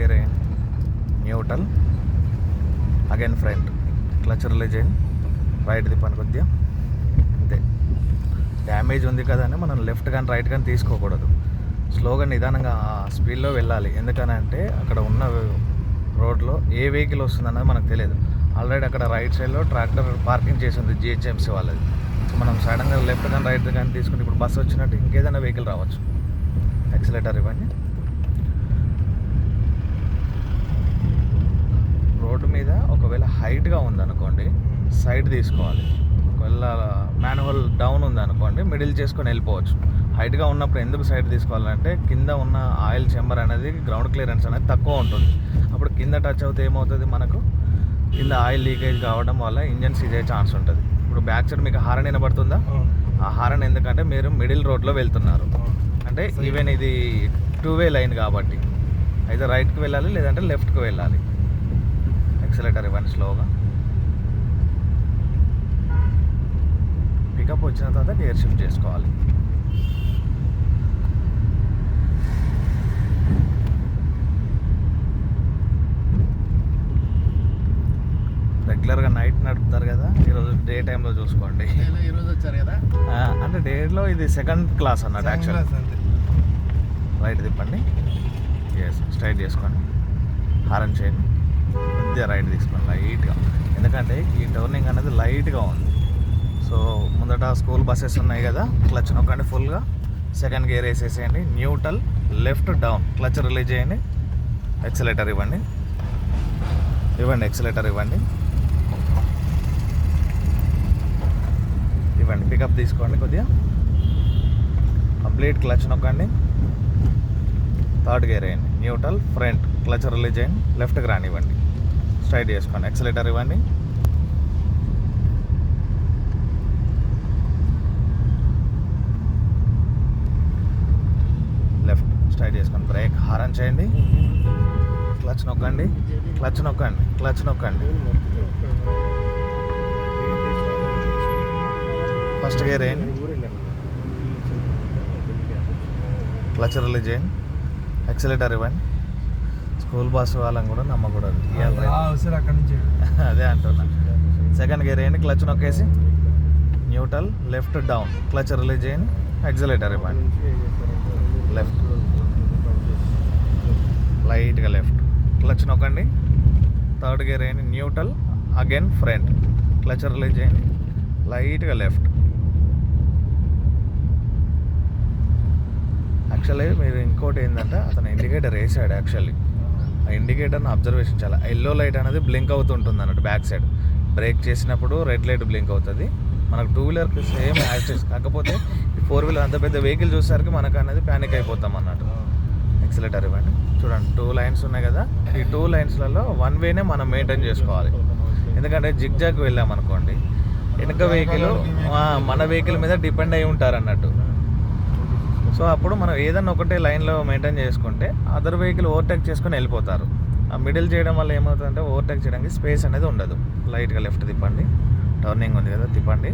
Gear వేయండి again front clutch release right right పని కొద్దిగా అంతే. డ్యామేజ్ ఉంది కదా అని మనం లెఫ్ట్ కానీ రైట్ కానీ తీసుకోకూడదు. స్లోగా నిదానంగా స్పీడ్లో వెళ్ళాలి. ఎందుకని అంటే అక్కడ ఉన్న రోడ్లో ఏ వెహికల్ వస్తుందన్నది మనకు తెలియదు. ఆల్రెడీ అక్కడ రైట్ సైడ్లో ట్రాక్టర్ పార్కింగ్ చేసింది జిహెచ్ఎంసీ వాళ్ళది. సో మనం సడన్గా లెఫ్ట్ కానీ రైట్ కానీ తీసుకుని ఇప్పుడు బస్సు వచ్చినట్టు ఇంకేదైనా వెహికల్ రావచ్చు. యాక్సిలేటర్ ఇవ్వండి. రోడ్డు మీద ఒకవేళ హైట్గా ఉందనుకోండి సైడ్ తీసుకోవాలి. ఒకవేళ మాన్యువల్ డౌన్ ఉందనుకోండి మిడిల్ చేసుకొని వెళ్ళిపోవచ్చు. హైట్గా ఉన్నప్పుడు ఎందుకు సైడ్ తీసుకోవాలంటే కింద ఉన్న ఆయిల్ చెంబర్ అనేది గ్రౌండ్ క్లియరెన్స్ అనేది తక్కువ ఉంటుంది. అప్పుడు కింద టచ్ అవుతే ఏమవుతుంది మనకు? కింద ఆయిల్ లీకేజ్ కావడం వల్ల ఇంజన్ సీజ్ అయ్యే ఛాన్స్ ఉంటుంది. ఇప్పుడు బ్యాక్ సైడ్ మీకు హారన్ వినబడుతుందా? ఆ. హారన్ ఎందుకంటే మీరు మిడిల్ రోడ్లో వెళ్తున్నారు. అంటే ఈవెన్ ఇది టూ వే లైన్ కాబట్టి. అయితే రైట్కి వెళ్ళాలి లేదంటే లెఫ్ట్కి వెళ్ళాలి. ఎక్సలేటర్ ఇవ్వండి స్లోగా పికప్ వచ్చిన తర్వాత గేర్ షిఫ్ట్ చేసుకోవాలి. రెగ్యులర్గా నైట్ నడుపుతారు కదా ఈరోజు డే టైంలో చూసుకోండి. ఈ రోజు వచ్చారు కదా? అంటే డేలో ఇది సెకండ్ క్లాస్ అన్నట్టు యాక్చువల్ రైట్ తిప్పండి. ఎస్ స్ట్రైట్ చేసుకోండి. హారన్ చేయండి కొద్దిగా రైట్ తీసుకున్నాను లైట్గా ఎందుకంటే ఈ టర్నింగ్ అనేది లైట్గా ఉంది. సో ముందట స్కూల్ బస్సెస్ ఉన్నాయి కదా క్లచ్ నొక్కండి ఫుల్గా. సెకండ్ గేర్ వేసేసేయండి neutral left down. Clutch release చేయండి ఎక్సలేటర్ ఇవ్వండి. ఇవ్వండి ఎక్సలేటర్ ఇవ్వండి. ఇవ్వండి పికప్ తీసుకోండి కొద్దిగా. కంప్లీట్ క్లచ్ నొక్కండి. థర్డ్ గేర్ వేయండి. న్యూట్రల్ ఫ్రంట్ క్లచ్ రిలీజ్ చేయండి లెఫ్ట్కి రానివ్వండి. స్ట్రైట్ చేసుకోండి. ఎక్సలేటర్ ఇవ్వండి. లెఫ్ట్ స్ట్రైట్ చేసుకోండి. బ్రేక్ హారన్ చేయండి. క్లచ్ నొక్కండి. క్లచ్ నొక్కండి. క్లచ్ నొక్కండి. ఫస్ట్ గేర్ వేయండి. క్లచ్ రిలీజ్ చేయండి ఎక్సలేటర్ ఇవ్వండి. స్కూల్ బస్ వాళ్ళని కూడా నమ్మకూడదు. ఇవాళ రేపు. సార్ అక్కడ నుంచి. అదే అంటున్నా. సెకండ్ గేర్ వేయండి clutch నొక్కేసి neutral left down clutch release చేయండి ఎక్సలేటర్ ఇవ్వండి. లెఫ్ట్ లైట్గా లెఫ్ట్ క్లచ్ నొక్కండి. థర్డ్ గేర్ వేయండి neutral again front clutch release చేయండి లైట్గా లెఫ్ట్ యాక్చువల్లీ మీరు ఇంకోటి ఏంటంటే అతను ఇండికేటర్ వేసాడు యాక్చువల్లీ ఆ ఇండికేటర్ని అబ్జర్వేషన్ చాలా ఎల్లో లైట్ అనేది బ్లింక్ అవుతుంటుంది అన్నట్టు బ్యాక్ సైడ్ బ్రేక్ చేసినప్పుడు రెడ్ లైట్ బ్లింక్ అవుతుంది. మనకు టూ వీలర్కి సేమ్ యాక్సెస్ కాకపోతే ఈ ఫోర్ వీలర్ అంత పెద్ద వెహికల్ చూసేసరికి మనకు అనేది ప్యానిక్ అయిపోతాం అన్నట్టు. ఎక్సలేటర్ ఇవ్వండి. చూడండి టూ లైన్స్ ఉన్నాయి కదా. ఈ టూ లైన్స్లలో వన్ వేనే మనం మెయింటైన్ చేసుకోవాలి. ఎందుకంటే జిగ్ జాగ్ వెళ్ళాం అనుకోండి వెనక వెహికల్ మన వెహికల్ మీద డిపెండ్ అయి ఉంటారు అన్నట్టు సో అప్పుడు మనం ఏదన్నా ఒకటే లైన్లో మెయింటైన్ చేసుకుంటే అదర్ వెహికల్ ఓవర్టేక్ చేసుకొని వెళ్ళిపోతారు. ఆ మిడిల్ చేయడం వల్ల ఏమవుతుందంటే ఓవర్టేక్ చేయడానికి స్పేస్ అనేది ఉండదు. లైట్గా లెఫ్ట్ తిప్పండి. టర్నింగ్ ఉంది కదా తిప్పండి.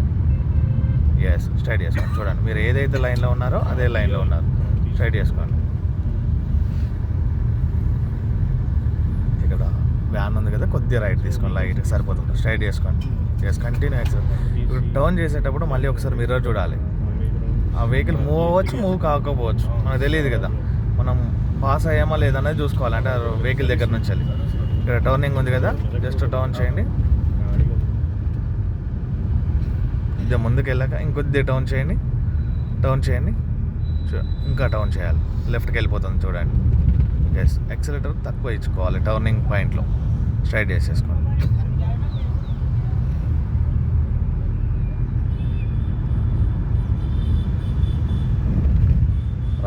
ఎస్ స్ట్రైట్ చేసుకోండి. చూడండి మీరు ఏదైతే లైన్లో ఉన్నారో అదే లైన్లో ఉన్నారు. స్ట్రైట్ చేసుకోండి. ఇక్కడ వ్యాన్ ఉంది కదా కొద్దిగా రైట్ తీసుకోండి లైట్ సరిపోతుంది. స్ట్రైట్ చేసుకోండి. ఎస్ కంటిన్యూ ఇప్పుడు టర్న్ చేసేటప్పుడు మళ్ళీ ఒకసారి మిర్రర్ చూడాలి. ఆ వెహికల్ మూవ్ అవ్వచ్చు మూవ్ కాకపోవచ్చు. మనకు తెలియదు కదా. మనం పాస్ అయ్యామా లేదనేది చూసుకోవాలి. అంటే వెహికల్ దగ్గర నుంచి వెళ్ళి. ఇక్కడ టర్నింగ్ ఉంది కదా. జస్ట్ టర్న్ చేయండి. కొద్దిగా ముందుకు వెళ్ళాక ఇంకొద్దిగా టర్న్ చేయండి. టర్న్ చేయండి. ఇంకా టర్న్ చేయాలి. లెఫ్ట్కి వెళ్ళిపోతుంది చూడండి. ఎస్ ఎక్సలేటర్ తక్కువ ఇచ్చుకోవాలి టర్నింగ్ పాయింట్లో స్ట్రైట్ చేసేసుకోండి.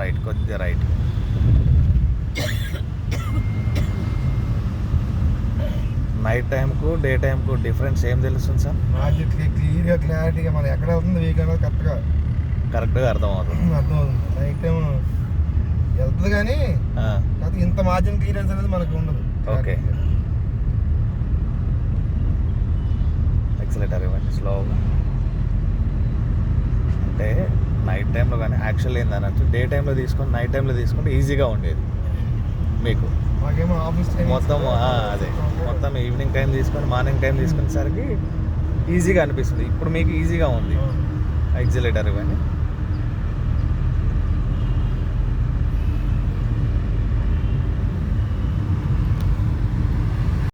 రైట్ కొద్దిగా రైట్. నైట్ టైంకు డే టైంకు డిఫరెన్స్ ఏం తెలుస్తుంది సార్? ప్రాజెక్ట్కి క్లియర్గా క్లారిటీగా మనం ఎక్కడ వెహికల్ అనేది కరెక్ట్గా? కరెక్ట్గా అర్థమవుతుంది. అర్థమవుతుంది. నైట్ టైం వెళ్తుంది కానీ కాకపోతే ఇంత మార్జిన్ క్లియరెన్స్ అనేది మనకు ఉండదు. ఓకే. ఎక్సలేటర్ ఇవ్వండి స్లోగా అంటే నైట్ టైంలో కానీ యాక్చువల్ ఏంటన్నట్టు డే టైంలో తీసుకొని నైట్ టైంలో తీసుకుంటే ఈజీగా ఉండేది మీకు. మొత్తం అదే. మొత్తం ఈవినింగ్ టైం తీసుకొని మార్నింగ్ టైం తీసుకునేసరికి ఈజీగా అనిపిస్తుంది. ఇప్పుడు మీకు ఈజీగా ఉంది. ఎగ్జిలేటర్ ఇవన్నీ.